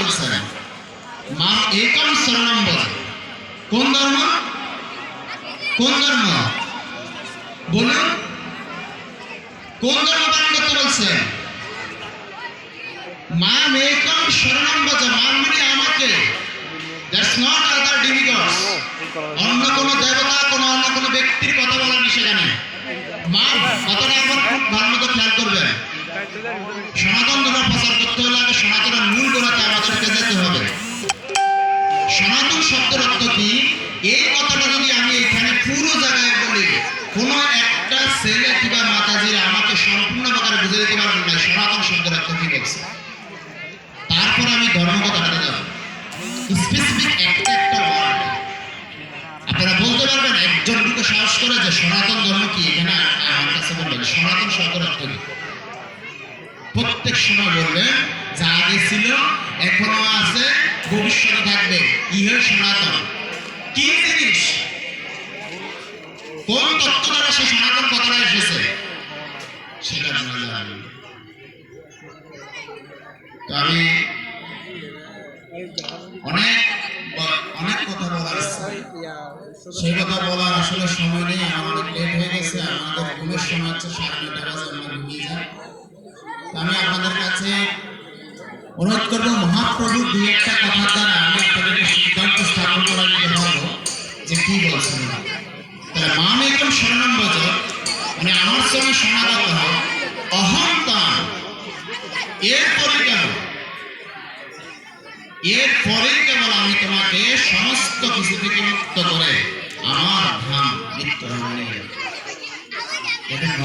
বলছেন মাম একম শরণম বলে। কোন ধর্ম? কোন ধর্ম? বলুন। কোন ধর্ম পালন করতে বলছেন মাম একম শরণম বজ মান মানে আমাকে। দ্যাটস নট আদার ডিভিগডস অন্য কোনো দেবতা, কোনো অন্য কোনো ব্যক্তির কথা বলার নিষেধ নেই মান কথাটা একবার খুব ভালো মতো খেয়াল করবেন। সনাতন তারপর আমি ধর্ম কথাটাতে যাব। স্পেসিফিক একটা একটা ওয়ার্ড আপনারা বলতে পারবেন, একজন লোকে সাহস করে যে সনাতন ধর্ম কি, এখানে আমার কাছে বলবেন সনাতন শব্দের অর্থ প্রত্যেক সময় বলবেন, যা আগে ছিল, এখনও আছে, ভবিষ্যতে থাকবে, ইহে সনাতন। কি জিনিস? কোন তত্ত্ব দ্বারা সে সনাতন সেই কথা বলার আসলে সময় নেই, আমার লেট হয়ে গেছে, আমাদের ঘুমের সময় হচ্ছে সাড়ে নটা বাজে, আমরা ঘুমিয়ে যাই। আমি আপনাদের কাছে অনুরোধ করব, মহাপ্রভু দুই একটা দ্বারা আমি আপনাদেরকে সিদ্ধান্ত স্থাপন করে নিতে পারব যে কি বলছেন তাহলে বজ মানে আমার সঙ্গে হও অহংকার এরপরে কেন এরপরে কেবল আমি তোমাকে সমস্ত কিছু থেকে মুক্ত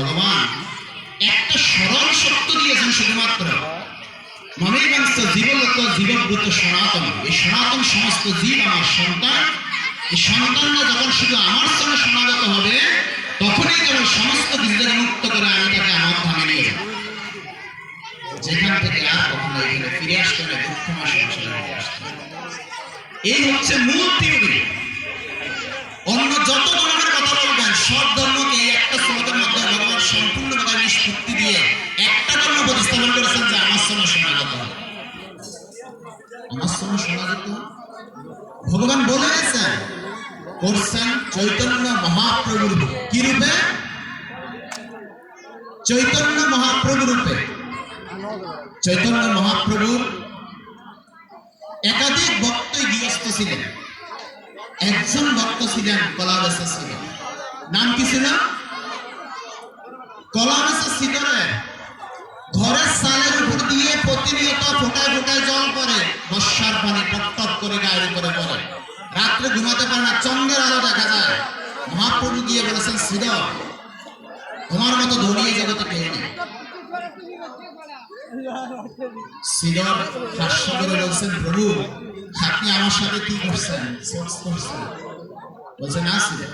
ভগবান একটা সরল সত্য দিয়েছেন শুধুমাত্র মমেবাংশ জীবলোক জীবব্রত সনাতন, এই সনাতন সমস্ত জীব আমার সন্তান, এই সন্তানরা যখন শুধু আমার সঙ্গে সমাগত হবে, তখনই কেবল সমস্ত কিছু মুক্ত করে আমি তাকে আমার ধামে নিয়ে যাব যেখান থেকে আর কখনো এখানে ফিরে আসতে হবে দুঃখময় সংসারে। এই হচ্ছে মূল থিওরি অন্য যত ধর্মের কথা বলবেন, সব আমার সঙ্গে সমাগত ভগবান বলে গেছেন, করছেন চৈতন্য কি রূপে? চৈতন্য মহাপ্রভু রূপে। চৈতন্য একাধিক ভক্তই গৃহস্থ ছিলেন। একজন ভক্ত ছিলেন কলাবেশা ছিলেন। নাম কি ছিল? কলাবেশা ছিলেন ঘরের সালের উপর দিয়ে প্রতিনিয়ত ফোটায় ফোটায় জল বর্ষার রাত্রে ঘুমাতে পারে না, চন্দ্রের আলো দেখা যায়। মহাপ্রভু গিয়ে বলেছেন শ্রীধ তোমার মতো ধনী এই জগতে কেউ নেই। সিলর হাস্য করে বলছেন, প্রভু, আপনি আমার সাথে কি করছেন? সেক্স করছেন? বলছে না সিলর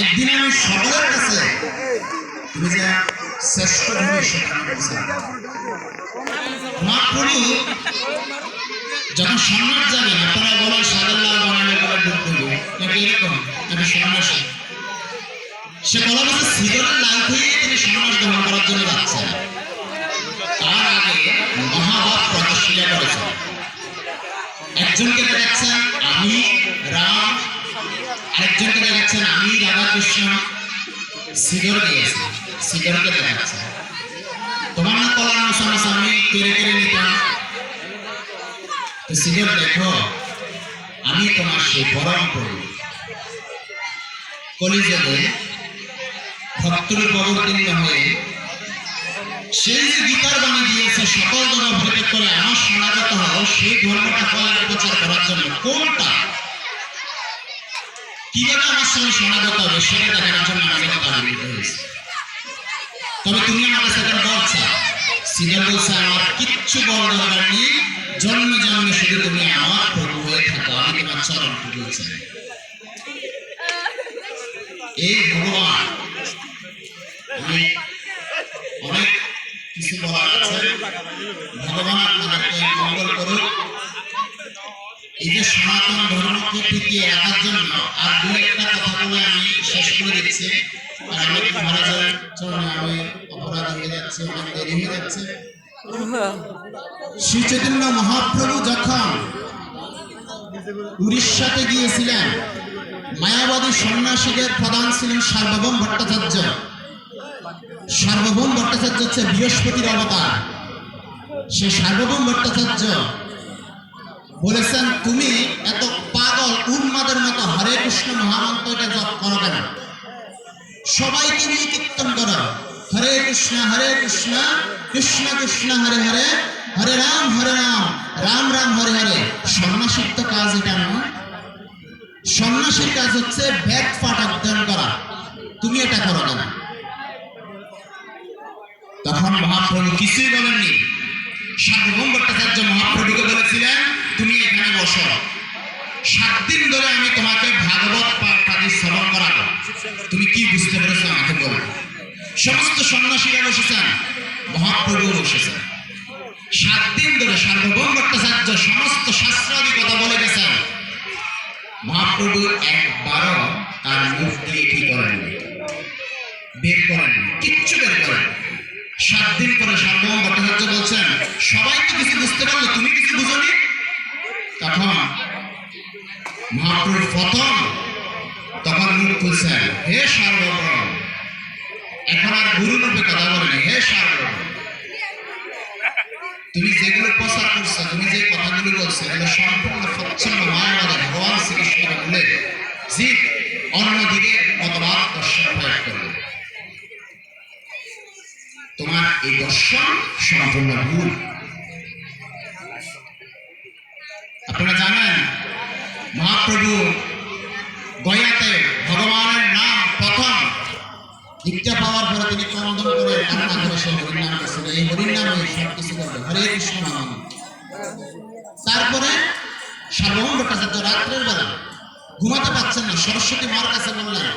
একদিন আমি সকলের কাছে তুমি যে শ্রেষ্ঠ ধনী আমি মহাপ্রভু যখন সম্রাট যাবেন আপনারা বলেন করে ডুব দেবো। নাকি এরকম? নাকি সে বলা বলছে সিলরের লাল তিনি সন্ন্যাস গ্রহণ করার জন্য যাচ্ছেন। তার আগে মহাভাব করেছেন। একজনকে দেখাচ্ছেন আমি, রাম, আরেকজনকে দেখাচ্ছেন আমি, রাধাকৃষ্ণ। সিগর দিয়েছি সিগরকে দেখাচ্ছেন। তোমার কলার সমস্যা আমি কেড়ে কেড়ে সিগর দেখো, আমি তোমার সেই পরম প্রভু কলিযুগে ভক্তরূপ অবতীর্ণ হয়ে সেই যে গীতার বাণী দিয়েছে, সকল ধর্ম ভেদ করে আমার সনাগত হও, সেই ধর্মটা কয়েক প্রচার করার জন্য। কোনটা? কীভাবে আমার সঙ্গে সনাগত হবে, সেটা দেখার জন্য আমাদেরকে আবির্ভূত হয়েছে। তবে তুমি আমাকে সেটা বলছো সিগার বলছে, আমার কিচ্ছু বল দরকার নেই জন্মে জন্মে শুধু তুমি আমার প্রভু হয়ে থাকো, আমি তোমার চরণ পুজো চাই। এই ভগবান, আমি অনেক কিছু বলার আছে। ভগবান মঙ্গল করুক। এই যে সনাতন ধর্মকে টিকিয়ে রাখার জন্য আর দু একটা কথা বলে আমি শেষ করে দিচ্ছি। আর আমি মহারাজের আমি অপরাধ হয়ে যাচ্ছে অনেক দেরি হয়ে যাচ্ছে। শ্রী চৈতন্য মহাপ্রভু যখন উড়িষ্যাতে গিয়েছিলেন, মায়াবাদী সন্ন্যাসীদের প্রধান ছিলেন সার্বভৌম ভট্টাচার্য। সার্বভৌম ভট্টাচার্য হচ্ছে বৃহস্পতির অবতার। সে সার্বভৌম ভট্টাচার্য বলেছেন, তুমি এত পাগল, উন্মাদের মতো হরে কৃষ্ণ মহামন্ত্র এটা জপ করো কেন? সবাইকে নিয়ে কীর্তন করো। হরে কৃষ্ণ হরে কৃষ্ণ কৃষ্ণ কৃষ্ণ, হরে হরে হরে রাম হরে রাম রাম রাম, হরে হরে। সন্ন্যাসীর তো কাজ এটা নয় সন্ন্যাসীর কাজ হচ্ছে বেদ পাঠ অধ্যয়ন করা। তুমি এটা করো কেন তখন মহাপ্রভু কিছুই বলেননি। সার্বভৌম ভট্টাচার্য মহাপ্রভুকে বলেছিলেন, তুমি এখানে বসো। সাত দিন ধরে আমি তোমাকে ভাগবত পাঠ আদি শ্রবণ করাবো। তুমি কি বুঝতে পেরেছ আমাকে বলো? সমস্ত সন্ন্যাসীরা বসেছেন। মহাপ্রভু বসেছেন। সাত দিন ধরে সার্বভৌম ভট্টাচার্য সমস্ত শাস্ত্রাদি কথা বলে গেছেন। মহাপ্রভু একবারও তার মুখ দিয়ে কি করেননি। বের করেননি। কিচ্ছু বের করেননি। সাত দিন পরে সার্বভৌম ভট্টাচার্য বলছেন, সবাই তো কিছু বুঝতে পারল, তুমি কিছু বুঝনি? তখন মহাপ্রভু প্রথম তখন মুখ খুলছেন, হে সার্বভৌম এখন আর কথা বলেনি হে সার্বভৌম তুমি যেগুলো প্রচার করছ, তুমি যে কথাগুলো বলছো, এগুলো সম্পূর্ণ ভগবান শ্রীকৃষ্ণের বলে জীব অন্যদিকে মতবাদ দর্শন প্রয়োগ করবে। তোমার এই দর্শন সম্পূর্ণ ভুল। আপনারা জানেন, মহাপ্রভু গয়াতে ভগবানের নাম দীক্ষা পাওয়ার পরে তিনি ক্রন্দন করে হরিনাম এই হরিনামে সব কিছু করবে। হরে কৃষ্ণ। নাম তারপরে সার্বভৌম ভট্টাচার্য রাত্রের বেলা ঘুমাতে পারছেন না, সরস্বতী মার কাছে বললেন,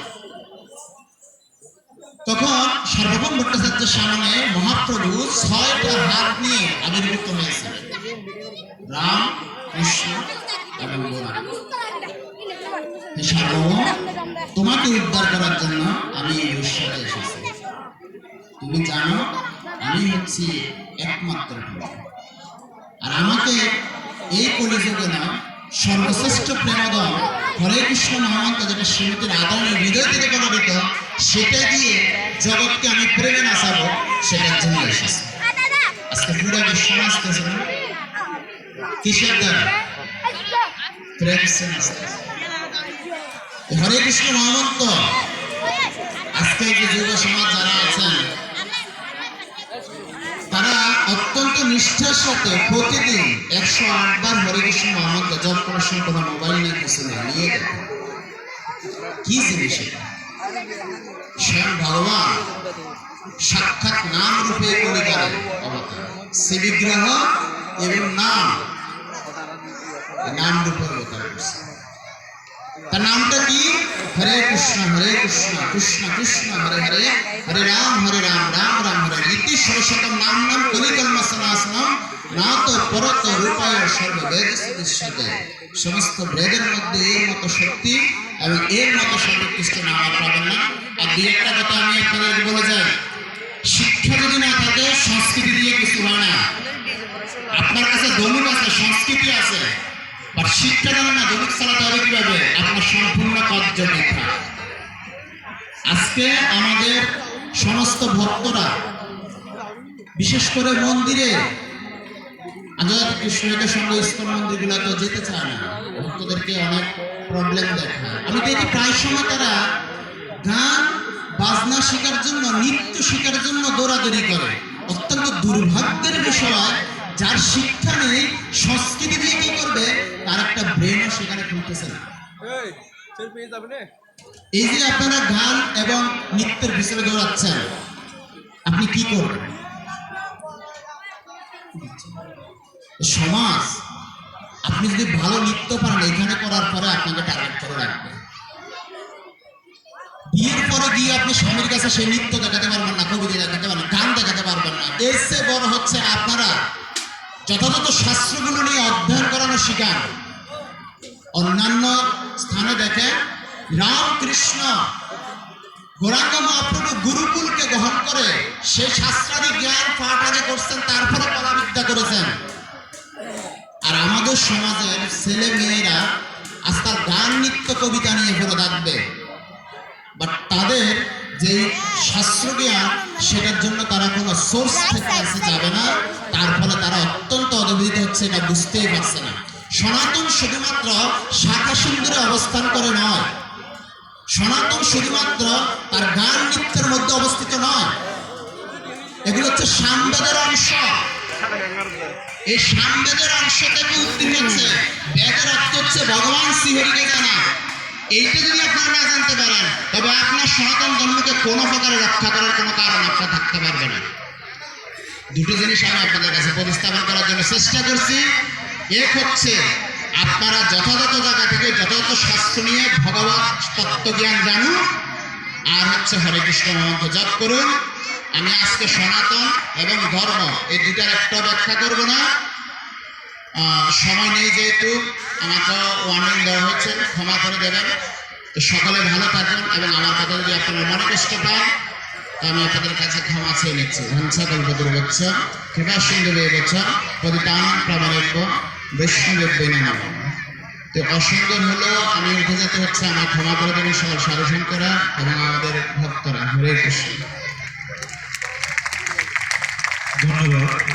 তখন সার্বভৌম ভট্টাচার্যের সামনে মহাপ্রভু ছয়টা হাত নিয়ে আবির্ভূত হয়েছে। রাম, কৃষ্ণ এবং সার্বভৌম, তোমাকে উদ্ধার করার জন্য আমি এই তুমি জানো, আমি হচ্ছি একমাত্র। আর আমাকে এই কলিযুগে না সর্বশ্রেষ্ঠ প্রেমদম হরে কৃষ্ণ মহামন্ত্র যেটা শ্রীমতীর আদরণীয় হৃদয় থেকে প্রভাবিত সেটা দিয়ে জগৎকে আমি প্রেমে নাচাবো সেটার জন্য এসেছি। আজকে পুরো বিশ্ব নাচতেছে না? কিসের দ্বারা? হরে কৃষ্ণ মহামন্ত্র, আজকে যে যুব সমাজ যারা আছেন তারা অত্যন্ত নিষ্ঠার সাথে প্রতিদিন একশো আটবার হরে কৃষ্ণ মহামন্ত্র জপ করার সময় কোনো মোবাইল নিয়ে কিছু না, নিয়ে দেখো কি জিনিস এটা? ভগবান সাক্ষাৎ নাম রূপে কলিকালে অবতার। সে এবং নাম। নাম রূপে অবতার। করছে তার নামটা কি? হরে কৃষ্ণ হরে কৃষ্ণ কৃষ্ণ কৃষ্ণ, হরে হরে হরে রাম হরে রাম রাম রাম, হরে। ইতি সরস্বতম নাম নাম কলিকর্ম সনাসনম না পরত রূপায় সর্ববেদ দৃশ্যতে সমস্ত বেদের মধ্যে এর মতো শক্তি এবং এর মতো সর্বোৎকৃষ্ট নাম পাবেন না। আর দুই একটা কথা আমি আপনাদেরকে বলে যাই। শিক্ষা যদি না থাকে, সংস্কৃতি দিয়ে কিছু হয় না। আপনার কাছে দলিল আছে, সংস্কৃতি আছে। বাট শিক্ষা জানেন না দলিল চালাতে হবে কীভাবে? আপনার সম্পূর্ণ কার্য আজকে আমাদের সমস্ত ভক্তরা, বিশেষ করে মন্দিরে আন্তর্জাতিক কৃষ্ণকে সঙ্গে ইস্কন মন্দিরগুলোতে যেতে চায় না। ভক্তদেরকে অনেক প্রবলেম দেখায়। আমি দেখি প্রায় সময় তারা গান, বাজনা শেখার জন্য, নৃত্য শেখার জন্য দৌড়াদৌড়ি করে। অত্যন্ত দুর্ভাগ্যের বিষয়, যার শিক্ষা নেই, সংস্কৃতি দিয়ে কি করবে? তার একটা ব্রেনও সেখানে খুলতেছে। না। এই যে আপনারা গান এবং নৃত্যের পিছনে দৌড়াচ্ছেন আপনি কি করবেন? সমাজ আপনি যদি ভালো নৃত্য পারেন এখানে করার পরে আপনাকে টার্গেট করে রাখবে। বিয়ের পরে গিয়ে আপনি স্বামীর কাছে সেই নৃত্য দেখাতে পারবেন না কবিতা দেখাতে পারবেন গান দেখাতে পারবেন না। এর চেয়ে বড় হচ্ছে আপনারা যথাযথ শাস্ত্রগুলো নিয়ে অধ্যয়ন করানো শিকার অন্যান্য স্থানে দেখে, রামকৃষ্ণ গৌরাঙ্গ মহাপ্রভু গুরুকুলকে গ্রহণ করে সেই শাস্ত্রাদি জ্ঞান পাঠ আগে করছেন, তারপরে কলাবিদ্যা করেছেন। আর আমাদের সমাজের ছেলে মেয়েরা আজকাল গান, নৃত্য, কবিতা নিয়ে পড়ে থাকবে। বাট তাদের যে শাস্ত্র জ্ঞান সেটার জন্য তারা কোনো সোর্স থেকে কাছে যাবে না। তার ফলে তারা অত্যন্ত অদবিত হচ্ছে এটা বুঝতেই পারছে না। সনাতন শুধুমাত্র শাখা সুন্দরে অবস্থান করে নয়। সনাতন শুধুমাত্র তার গান নৃত্যের মধ্যে অবস্থিত নয়। এগুলো হচ্ছে সামবেদের অংশ। এই সামবেদের অংশ থেকে উত্তীর্ণ হচ্ছে। বেদের অর্থ হচ্ছে ভগবান শ্রীহরিকে জানা। এইটা যদি আপনারা জানতে পারেন, তবে আপনার সনাতন ধর্মকে কোনো প্রকারে রক্ষা করার কোনো কারণ আপনার থাকতে পারবে না। দুটো জিনিস আমি আপনাদের কাছে প্রতিস্থাপন করার জন্য চেষ্টা করছি। এক হচ্ছে, আপনারা যথাযথ জায়গা থেকে যথাযথ শাস্ত্র নিয়ে ভগবত তত্ত্বজ্ঞান জানুন। আর হচ্ছে হরে কৃষ্ণ মন্ত্র জপ করুন। আমি আজকে সনাতন এবং ধর্ম, এই দুটার একটা ব্যাখ্যা করব না। সময় নেই যেহেতু, আমাকে ওয়ার্নিং দেওয়া হচ্ছে ক্ষমা করে দেবেন। সকলে ভালো থাকুন এবং আমার কথা যদি আপনারা মনে কষ্ট পান আমি আপনাদের কাছে ক্ষমা চেয়ে নিচ্ছি। হংসা কল্পদুর্গচ্ছ কৃপা সিন্ধু বেগচ্ছ পদিতান প্রামাণিক বৈষ্ণবের নাম তো অসুন্দর হলো, আমি উঠে যেতে হচ্ছে, আমার ক্ষমা করে দেবেন সকল সাধুসন্তরা এবং আমাদের ভক্তরা। হরে কৃষ্ণ। ধন্যবাদ।